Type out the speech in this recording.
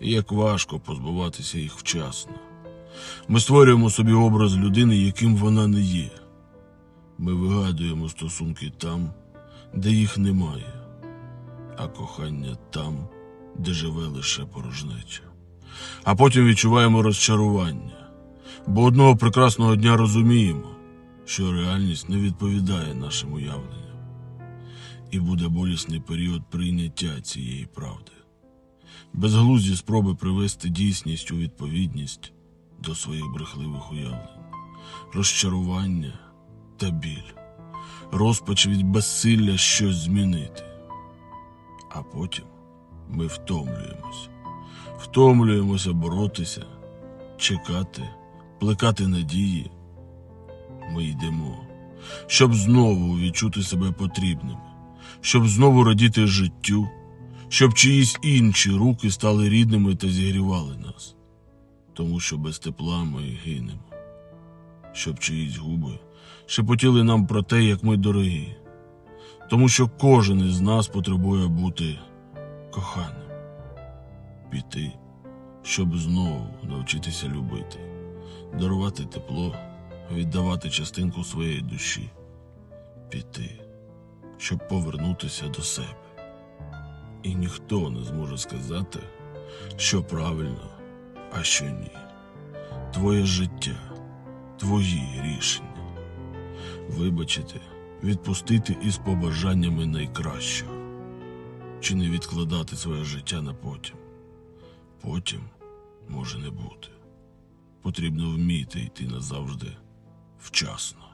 і як важко позбуватися їх вчасно. Ми створюємо собі образ людини, яким вона не є. Ми вигадуємо стосунки там, де їх немає, а кохання там, де живе лише порожнеча. А потім відчуваємо розчарування, бо одного прекрасного дня розуміємо, що реальність не відповідає нашим уявленням. І буде болісний період прийняття цієї правди, безглузді спроби привести дійсність у відповідність до своїх брехливих уявлень, розчарування та біль, розпач від безсилля щось змінити. А потім ми втомлюємося, втомлюємося боротися, чекати, плекати надії. Ми йдемо, щоб знову відчути себе потрібними, щоб знову радіти життю, щоб чиїсь інші руки стали рідними та зігрівали нас, тому що без тепла ми гинемо, щоб чиїсь губи шепотіли нам про те, як ми дорогі, тому що кожен із нас потребує бути коханим, піти, щоб знову навчитися любити, дарувати тепло, віддавати частинку своєї душі, піти, щоб повернутися до себе. І ніхто не зможе сказати, що правильно, а що ні. Твоє життя, твої рішення. Вибачити, відпустити із побажаннями найкращого. Чи не відкладати своє життя на потім. Потім може не бути. Потрібно вміти йти назавжди вчасно.